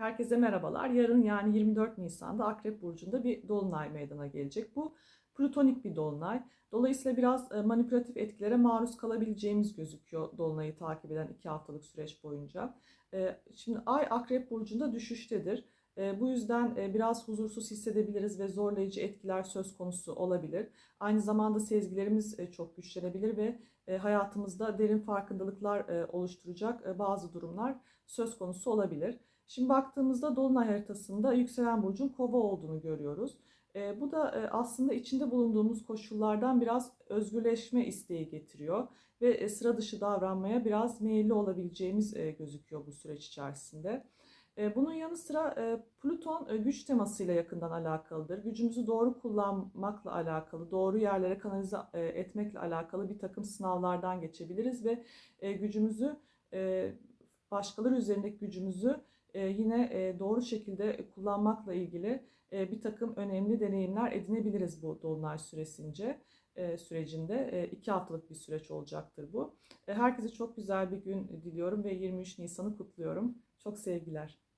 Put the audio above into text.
Herkese merhabalar. Yarın yani 24 Nisan'da Akrep Burcu'nda bir dolunay meydana gelecek. Bu plutonik bir dolunay. Dolayısıyla biraz e, manipülatif etkilere maruz kalabileceğimiz gözüküyor dolunayı takip eden iki haftalık süreç boyunca. E, Şimdi Ay Akrep Burcu'nda düşüştedir. E, Bu yüzden e, biraz huzursuz hissedebiliriz ve zorlayıcı etkiler söz konusu olabilir. Aynı zamanda sezgilerimiz e, çok güçlenebilir ve e, hayatımızda derin farkındalıklar oluşturacak bazı durumlar söz konusu olabilir. Şimdi baktığımızda Dolunay haritasında yükselen burcun kova olduğunu görüyoruz. E, bu da e, aslında içinde bulunduğumuz koşullardan biraz özgürleşme isteği getiriyor ve e, sıra dışı davranmaya biraz meyilli olabileceğimiz e, gözüküyor bu süreç içerisinde. E, Bunun yanı sıra e, Plüton e, güç temasıyla yakından alakalıdır. Gücümüzü doğru kullanmakla alakalı, doğru yerlere kanalize e, etmekle alakalı bir takım sınavlardan geçebiliriz ve gücümüzü başkaları üzerindeki gücümüzü yine doğru şekilde kullanmakla ilgili bir takım önemli deneyimler edinebiliriz bu dolunay süresince sürecinde. İki haftalık bir süreç olacaktır bu. Herkese çok güzel bir gün diliyorum ve 23 Nisan'ı kutluyorum. Çok sevgiler.